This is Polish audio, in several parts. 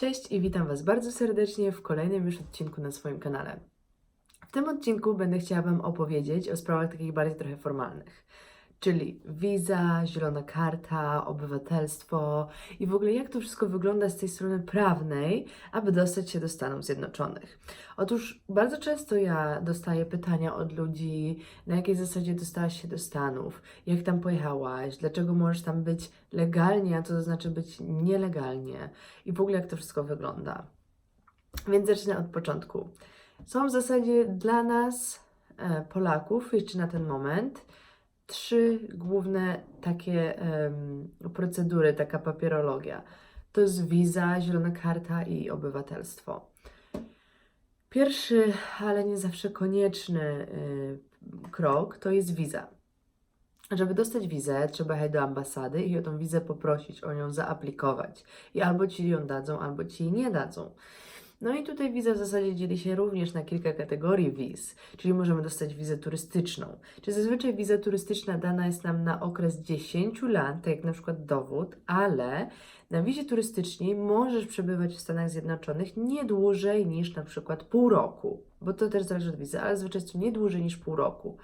Cześć i witam Was bardzo serdecznie w kolejnym już odcinku na swoim kanale. W tym odcinku będę chciała Wam opowiedzieć o sprawach takich bardziej trochę formalnych, czyli wiza, zielona karta, obywatelstwo i w ogóle jak to wszystko wygląda z tej strony prawnej, aby dostać się do Stanów Zjednoczonych. Otóż bardzo często ja dostaję pytania od ludzi, na jakiej zasadzie dostałaś się do Stanów, jak tam pojechałaś, dlaczego możesz tam być legalnie, a co to znaczy być nielegalnie i w ogóle jak to wszystko wygląda. Więc zacznę od początku. Są w zasadzie dla nas, e, Polaków, jeszcze na ten moment, trzy główne takie em, procedury, taka papierologia. To jest wiza, zielona karta i obywatelstwo. Pierwszy, ale nie zawsze konieczny y, krok to jest wiza. Żeby dostać wizę, trzeba jechać do ambasady i o tą wizę poprosić, o nią zaaplikować. I albo ci ją dadzą, albo ci jej nie dadzą. No i tutaj wiza w zasadzie dzieli się również na kilka kategorii wiz, czyli możemy dostać wizę turystyczną. Czy zazwyczaj wiza turystyczna dana jest nam na okres 10 lat, tak jak na przykład dowód, ale na wizie turystycznej możesz przebywać w Stanach Zjednoczonych nie dłużej niż na przykład pół roku, bo to też zależy od wizy, ale zazwyczaj jest to nie dłużej niż pół roku.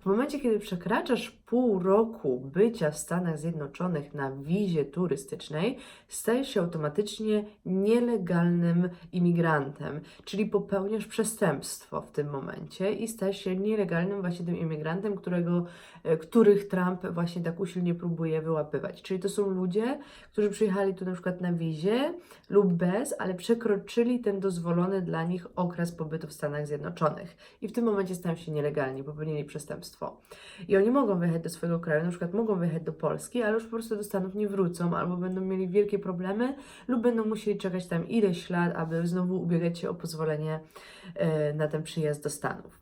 W momencie, kiedy przekraczasz pół roku bycia w Stanach Zjednoczonych na wizie turystycznej, stajesz się automatycznie nielegalnym imigrantem, czyli popełniasz przestępstwo w tym momencie i stajesz się nielegalnym właśnie tym imigrantem, którego, e, których Trump właśnie tak usilnie próbuje wyłapywać. Czyli to są ludzie, którzy przyjechali tu na przykład na wizie lub bez, ale przekroczyli ten dozwolony dla nich okres pobytu w Stanach Zjednoczonych i w tym momencie stają się nielegalni, popełnili przestępstwo. I oni mogą wyjechać do swojego kraju, na przykład mogą wyjechać do Polski, ale już po prostu do Stanów nie wrócą, albo będą mieli wielkie problemy, lub będą musieli czekać tam ileś lat, aby znowu ubiegać się o pozwolenie e, na ten przyjazd do Stanów.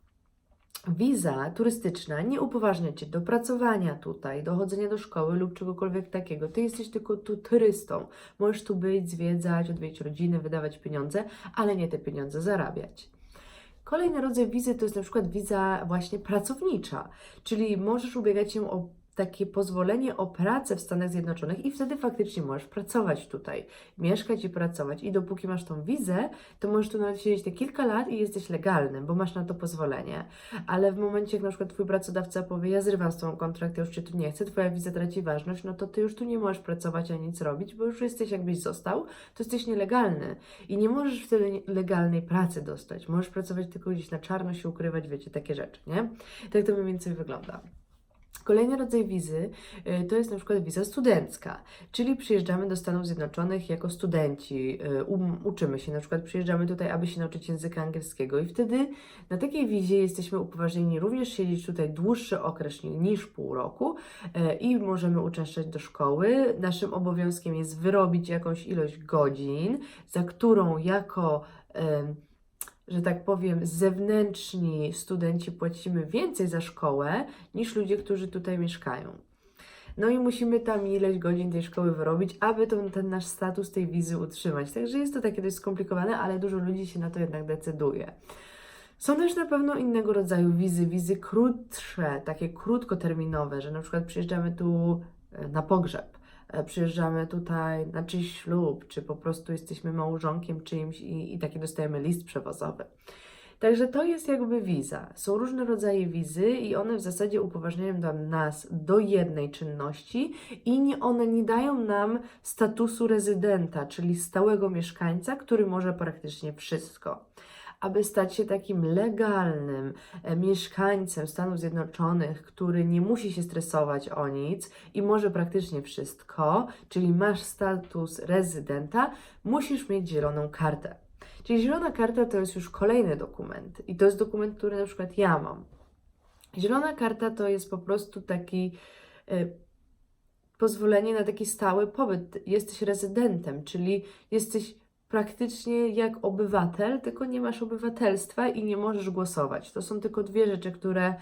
Wiza turystyczna nie upoważnia Cię do pracowania tutaj, do chodzenia do szkoły lub czegokolwiek takiego. Ty jesteś tylko tu turystą. Możesz tu być, zwiedzać, odwiedzić rodziny, wydawać pieniądze, ale nie te pieniądze zarabiać. Kolejny rodzaj wizy to jest na przykład wiza właśnie pracownicza, czyli możesz ubiegać się o takie pozwolenie o pracę w Stanach Zjednoczonych i wtedy faktycznie możesz pracować tutaj, mieszkać i pracować. I dopóki masz tą wizę, to możesz tu nawet siedzieć te kilka lat i jesteś legalnym, bo masz na to pozwolenie. Ale w momencie, jak na przykład twój pracodawca powie, ja zrywam z tą kontrakt, ja już cię tu nie chcę, twoja wiza traci ważność, no to ty już tu nie możesz pracować ani nic robić, bo już jesteś jakbyś został, to jesteś nielegalny. I nie możesz wtedy legalnej pracy dostać. Możesz pracować tylko gdzieś na czarno, się ukrywać, wiecie, takie rzeczy, nie? Tak to mniej więcej wygląda. Kolejny rodzaj wizy y, to jest na przykład wiza studencka, czyli przyjeżdżamy do Stanów Zjednoczonych jako studenci, y, um, uczymy się, na przykład przyjeżdżamy tutaj, aby się nauczyć języka angielskiego i wtedy na takiej wizie jesteśmy upoważnieni również siedzieć tutaj dłuższy okres ni- niż pół roku y, i możemy uczęszczać do szkoły. Naszym obowiązkiem jest wyrobić jakąś ilość godzin, za którą jako em, że tak powiem, zewnętrzni studenci płacimy więcej za szkołę niż ludzie, którzy tutaj mieszkają. No i musimy tam ileś godzin tej szkoły wyrobić, aby tą, ten nasz status tej wizy utrzymać. Także jest to takie dość skomplikowane, ale dużo ludzi się na to jednak decyduje. Są też na pewno innego rodzaju wizy, wizy krótsze, takie krótkoterminowe, że na przykład przyjeżdżamy tu e, na pogrzeb, przyjeżdżamy tutaj na czyjś ślub, czy po prostu jesteśmy małżonkiem czyimś i, i taki dostajemy list przewozowy. Także to jest jakby wiza. Są różne rodzaje wizy i one w zasadzie upoważniają nas do jednej czynności i nie, one nie dają nam statusu rezydenta, czyli stałego mieszkańca, który może praktycznie wszystko. Aby stać się takim legalnym e, mieszkańcem Stanów Zjednoczonych, który nie musi się stresować o nic i może praktycznie wszystko, czyli masz status rezydenta, musisz mieć zieloną kartę. Czyli zielona karta to jest już kolejny dokument i to jest dokument, który na przykład ja mam. Zielona karta to jest po prostu taki e, pozwolenie na taki stały pobyt. Jesteś rezydentem, czyli jesteś praktycznie jak obywatel, tylko nie masz obywatelstwa i nie możesz głosować. To są tylko dwie rzeczy, które,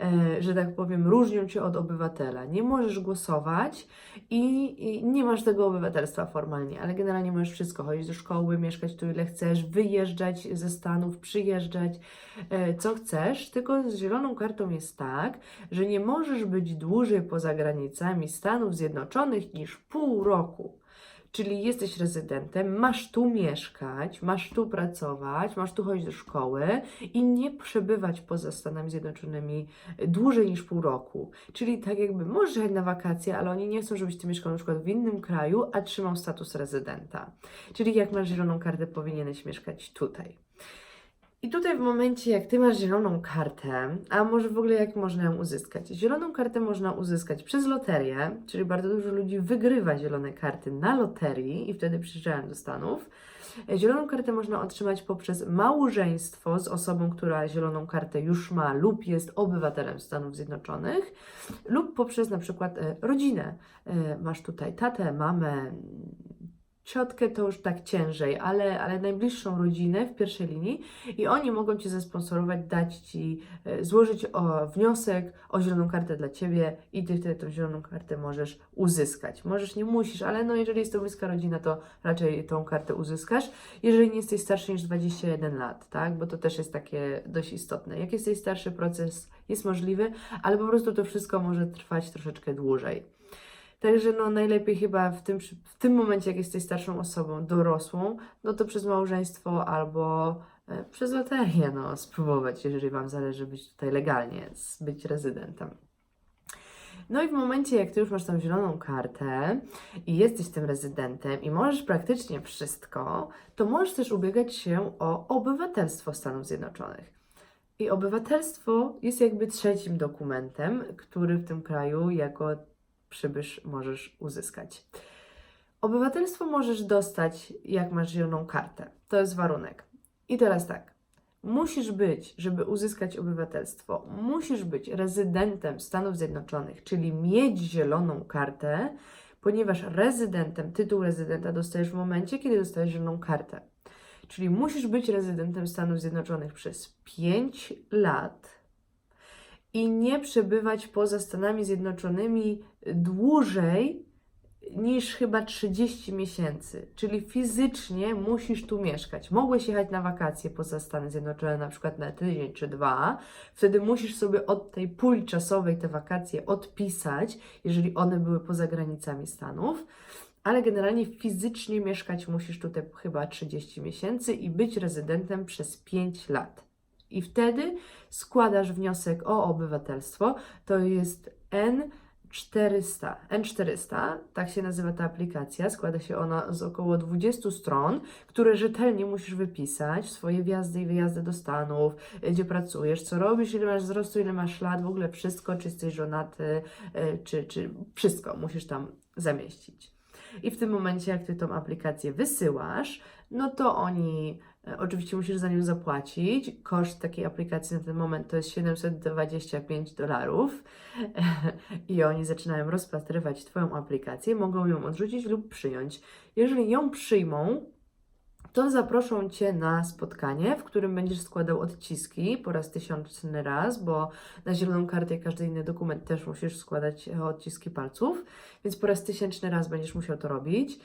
e, że tak powiem, różnią cię od obywatela. Nie możesz głosować i, i nie masz tego obywatelstwa formalnie, ale generalnie możesz wszystko, chodzić do szkoły, mieszkać tu ile chcesz, wyjeżdżać ze Stanów, przyjeżdżać, e, co chcesz, tylko z zieloną kartą jest tak, że nie możesz być dłużej poza granicami Stanów Zjednoczonych niż pół roku. Czyli jesteś rezydentem, masz tu mieszkać, masz tu pracować, masz tu chodzić do szkoły i nie przebywać poza Stanami Zjednoczonymi dłużej niż pół roku. Czyli tak jakby możesz jechać na wakacje, ale oni nie chcą, żebyś ty mieszkał na przykład w innym kraju, a trzymał status rezydenta. Czyli jak masz zieloną kartę, powinieneś mieszkać tutaj. I tutaj w momencie, jak ty masz zieloną kartę, a może w ogóle jak można ją uzyskać? Zieloną kartę można uzyskać przez loterię, czyli bardzo dużo ludzi wygrywa zielone karty na loterii i wtedy przyjeżdżają do Stanów. Zieloną kartę można otrzymać poprzez małżeństwo z osobą, która zieloną kartę już ma lub jest obywatelem Stanów Zjednoczonych, lub poprzez na przykład e, rodzinę. E, Masz tutaj tatę, mamę, ciotkę to już tak ciężej, ale, ale najbliższą rodzinę w pierwszej linii i oni mogą Ci zasponsorować, dać Ci, e, złożyć o wniosek o zieloną kartę dla Ciebie i Ty wtedy tą zieloną kartę możesz uzyskać. Możesz, nie musisz, ale no jeżeli jest to bliska rodzina, to raczej tą kartę uzyskasz, jeżeli nie jesteś starszy niż 21 lat, tak, bo to też jest takie dość istotne. Jak jesteś starszy, proces jest możliwy, ale po prostu to wszystko może trwać troszeczkę dłużej. Także no najlepiej chyba w tym, w tym momencie, jak jesteś starszą osobą, dorosłą, no to przez małżeństwo albo e, przez loterię, no spróbować, jeżeli Wam zależy być tutaj legalnie, być rezydentem. No i w momencie, jak Ty już masz tą zieloną kartę i jesteś tym rezydentem i możesz praktycznie wszystko, to możesz też ubiegać się o obywatelstwo Stanów Zjednoczonych. I obywatelstwo jest jakby trzecim dokumentem, który w tym kraju jako przybysz możesz uzyskać. Obywatelstwo możesz dostać, jak masz zieloną kartę. To jest warunek. I teraz tak. Musisz być, żeby uzyskać obywatelstwo, musisz być rezydentem Stanów Zjednoczonych, czyli mieć zieloną kartę, ponieważ rezydentem, tytuł rezydenta dostajesz w momencie, kiedy dostajesz zieloną kartę. Czyli musisz być rezydentem Stanów Zjednoczonych przez 5 lat i nie przebywać poza Stanami Zjednoczonymi dłużej niż chyba 30 miesięcy. Czyli fizycznie musisz tu mieszkać. Mogłeś jechać na wakacje poza Stany Zjednoczone, na przykład na tydzień czy dwa. Wtedy musisz sobie od tej puli czasowej te wakacje odpisać, jeżeli one były poza granicami Stanów. Ale generalnie fizycznie mieszkać musisz tutaj chyba 30 miesięcy i być rezydentem przez 5 lat. I wtedy składasz wniosek o obywatelstwo. To jest N400. N400, tak się nazywa ta aplikacja. Składa się ona z około 20 stron, które rzetelnie musisz wypisać. Swoje wjazdy i wyjazdy do Stanów, gdzie pracujesz, co robisz, ile masz wzrostu, ile masz lat, w ogóle wszystko, czy jesteś żonaty, e, czy, czy wszystko musisz tam zamieścić. I w tym momencie, jak ty tą aplikację wysyłasz, no to oni E, Oczywiście musisz za nią zapłacić. Koszt takiej aplikacji na ten moment to jest 725 dolarów i oni zaczynają rozpatrywać Twoją aplikację, mogą ją odrzucić lub przyjąć. Jeżeli ją przyjmą, to zaproszą Cię na spotkanie, w którym będziesz składał odciski po raz tysiączny raz, bo na zieloną kartę i każdy inny dokument też musisz składać e, odciski palców, więc po raz tysięczny raz będziesz musiał to robić.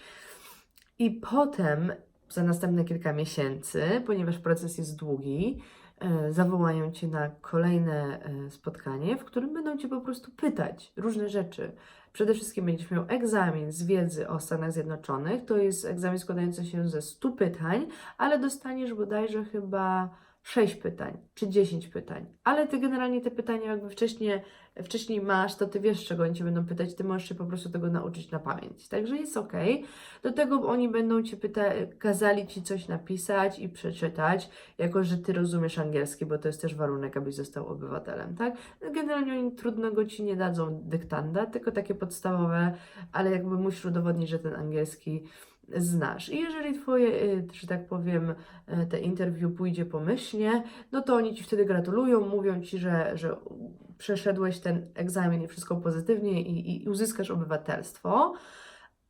I potem za następne kilka miesięcy, ponieważ proces jest długi, e, zawołają Cię na kolejne e, spotkanie, w którym będą Cię po prostu pytać różne rzeczy. Przede wszystkim będziesz miał egzamin z wiedzy o Stanach Zjednoczonych. To jest egzamin składający się ze 100 pytań, ale dostaniesz bodajże chyba 6 pytań czy 10 pytań. Ale Ty generalnie te pytania jakby wcześniej, wcześniej masz, to Ty wiesz, czego oni Cię będą pytać, Ty możesz się po prostu tego nauczyć na pamięć. Także jest ok. Do tego oni będą Cię pyta- kazali Ci coś napisać i przeczytać, jako że Ty rozumiesz angielski, bo to jest też warunek, abyś został obywatelem, tak? Generalnie oni trudnego Ci nie dadzą dyktanda, tylko takie podstawowe, ale jakby musisz udowodnić, że ten angielski znasz. I jeżeli Twoje, y, że tak powiem, y, te interview pójdzie pomyślnie, no to oni Ci wtedy gratulują, mówią Ci, że, że przeszedłeś ten egzamin i wszystko pozytywnie i, i uzyskasz obywatelstwo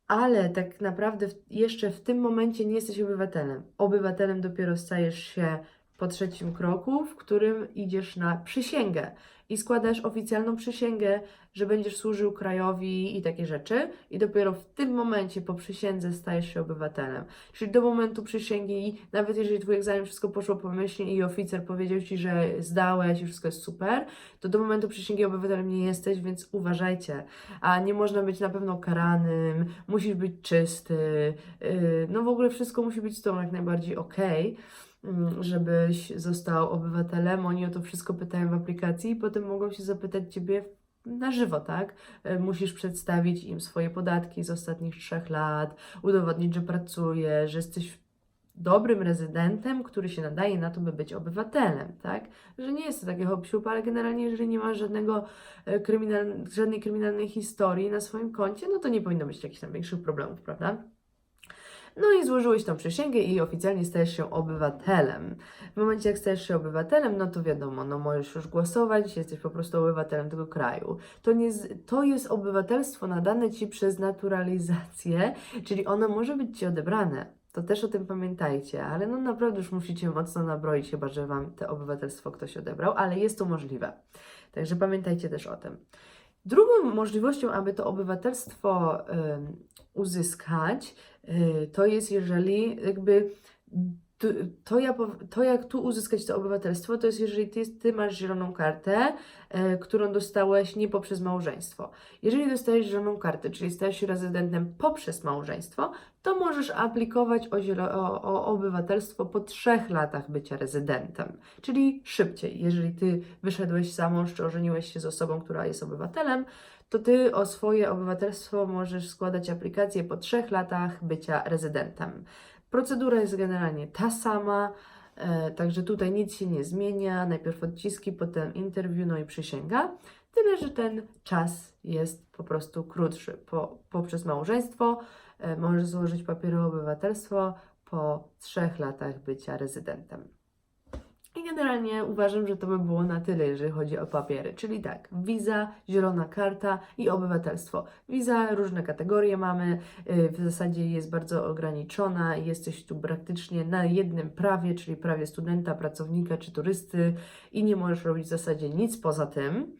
ale tak naprawdę jeszcze w tym momencie nie jesteś obywatelem. Obywatelem dopiero stajesz się po trzecim kroku, w którym idziesz na przysięgę. i składasz oficjalną przysięgę, że będziesz służył krajowi i takie rzeczy, i dopiero w tym momencie po przysiędze stajesz się obywatelem. Czyli do momentu przysięgi, nawet jeżeli twój egzamin wszystko poszło pomyślnie i oficer powiedział ci, że zdałeś i wszystko jest super, to do momentu przysięgi obywatelem nie jesteś, więc uważajcie. A nie można być na pewno karanym, musisz być czysty, yy, no w ogóle wszystko musi być z tobą jak najbardziej okej mm, żebyś został obywatelem. Oni o to wszystko pytają w aplikacji i potem mogą się zapytać Ciebie na żywo, tak? E, Musisz przedstawić im swoje podatki z ostatnich trzech lat, udowodnić, że pracujesz, że jesteś dobrym rezydentem, który się nadaje na to, by być obywatelem, tak? Że nie jest to takie hop ale generalnie jeżeli nie masz żadnego e, kryminal, żadnej kryminalnej historii na swoim koncie, no to nie powinno być jakichś tam większych problemów, prawda? No i złożyłeś tą przysięgę i oficjalnie stajesz się obywatelem. W momencie, jak stajesz się obywatelem, no to wiadomo, no możesz już głosować, jesteś po prostu obywatelem tego kraju. To, nie, to jest obywatelstwo nadane Ci przez naturalizację, czyli ono może być Ci odebrane. To też o tym pamiętajcie, ale no naprawdę już musicie mocno nabroić, chyba że Wam to obywatelstwo ktoś odebrał, ale jest to możliwe. Także pamiętajcie też o tym. Drugą możliwością, aby to obywatelstwo ym, uzyskać, y, to jest jeżeli jakby to, ja, to jak tu uzyskać to obywatelstwo, to jest jeżeli ty, ty masz zieloną kartę, e, którą dostałeś nie poprzez małżeństwo. Jeżeli dostajesz zieloną kartę, czyli stajesz się rezydentem poprzez małżeństwo, to możesz aplikować o, o, o obywatelstwo po trzech latach bycia rezydentem, czyli szybciej. Jeżeli ty wyszedłeś za mąż, czy ożeniłeś się z osobą, która jest obywatelem, to ty o swoje obywatelstwo możesz składać aplikację po trzech latach bycia rezydentem. Procedura jest generalnie ta sama, e, także tutaj nic się nie zmienia. Najpierw odciski, potem interview, no i przysięga. Tyle, że ten czas jest po prostu krótszy. Po, poprzez małżeństwo e, możesz złożyć papiery o obywatelstwo po trzech latach bycia rezydentem. I generalnie uważam, że to by było na tyle, jeżeli chodzi o papiery. Czyli tak, wiza, zielona karta i obywatelstwo. Wiza, różne kategorie mamy, y, w zasadzie jest bardzo ograniczona. Jesteś tu praktycznie na jednym prawie, czyli prawie studenta, pracownika czy turysty i nie możesz robić w zasadzie nic poza tym.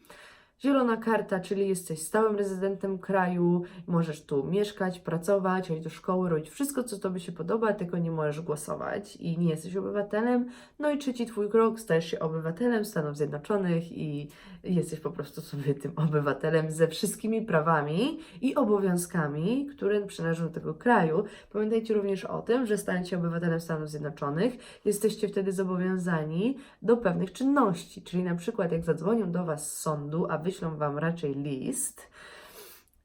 Zielona karta, czyli jesteś stałym rezydentem kraju, możesz tu mieszkać, pracować, chodzić do szkoły, robić wszystko, co Tobie się podoba, tylko nie możesz głosować i nie jesteś obywatelem. No i trzeci Twój krok, stajesz się obywatelem Stanów Zjednoczonych i jesteś po prostu sobie tym obywatelem ze wszystkimi prawami i obowiązkami, które przynależą do tego kraju. Pamiętajcie również o tym, że stając się obywatelem Stanów Zjednoczonych, jesteście wtedy zobowiązani do pewnych czynności, czyli na przykład jak zadzwonią do Was z sądu, a wyślą Wam raczej list,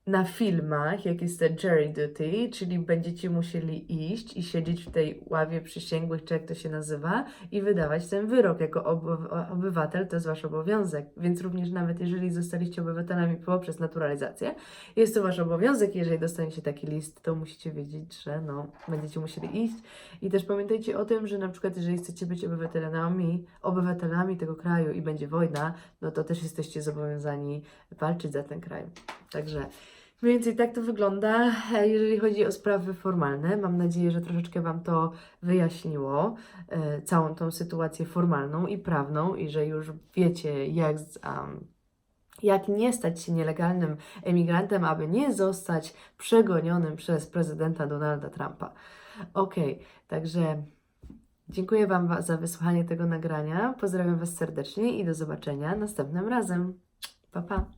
na filmach, jak jest te jury duty, czyli będziecie musieli iść i siedzieć w tej ławie przysięgłych, czy jak to się nazywa, i wydawać ten wyrok jako oby- obywatel, to jest wasz obowiązek. Więc również nawet jeżeli zostaliście obywatelami poprzez naturalizację, jest to wasz obowiązek. Jeżeli dostaniecie taki list, to musicie wiedzieć, że no, będziecie musieli iść. I też pamiętajcie o tym, że na przykład jeżeli chcecie być obywatelami, obywatelami tego kraju i będzie wojna, no to też jesteście zobowiązani walczyć za ten kraj. Także Mniej więcej tak to wygląda, e, jeżeli chodzi o sprawy formalne. Mam nadzieję, że troszeczkę Wam to wyjaśniło, e, całą tą sytuację formalną i prawną i że już wiecie, jak, jak nie stać się nielegalnym emigrantem, aby nie zostać przegonionym przez prezydenta Donalda Trumpa. Okej, także dziękuję Wam wa- za wysłuchanie tego nagrania. Pozdrawiam Was serdecznie i do zobaczenia następnym razem. Pa, pa!